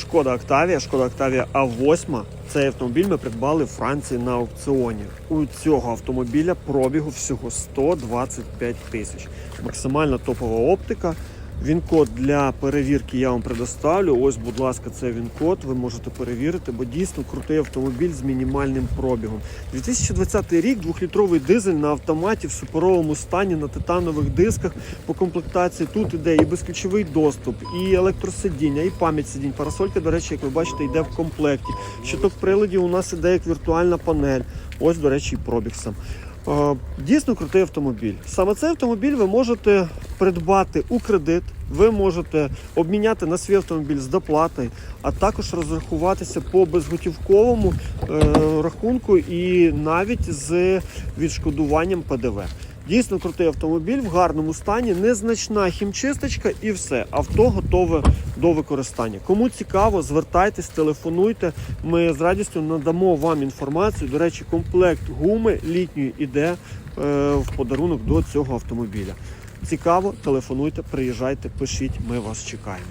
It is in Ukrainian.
Шкода Октавія, Шкода Октавія А8. Цей автомобіль ми придбали в Франції на аукціоні. У цього автомобіля пробігу всього 125 тисяч. Максимальна топова оптика. Він-код для перевірки я вам предоставлю. Ось, будь ласка, це він-код. Ви можете перевірити, бо дійсно крутий автомобіль з мінімальним пробігом. 2020 рік, двохлітровий дизель на автоматі в суперовому стані на титанових дисках по комплектації. Тут іде і безключовий доступ, і електросидіння, і пам'ять сидінь. Парасолька, до речі, як ви бачите, йде в комплекті. Щиток приладів у нас іде як віртуальна панель. Ось, до речі, і пробіг сам. Е, Дійсно крутий автомобіль. Саме цей автомобіль ви можете придбати у кредит, ви можете обміняти на свій автомобіль з доплатою, а також розрахуватися по безготівковому е, рахунку і навіть з відшкодуванням ПДВ. Дійсно крутий автомобіль в гарному стані, незначна хімчисточка і все. Авто готове до використання. Кому цікаво, звертайтесь, телефонуйте. Ми з радістю надамо вам інформацію. До речі, комплект гуми літньої іде е, в подарунок до цього автомобіля. Цікаво, телефонуйте, приїжджайте, пишіть, ми вас чекаємо.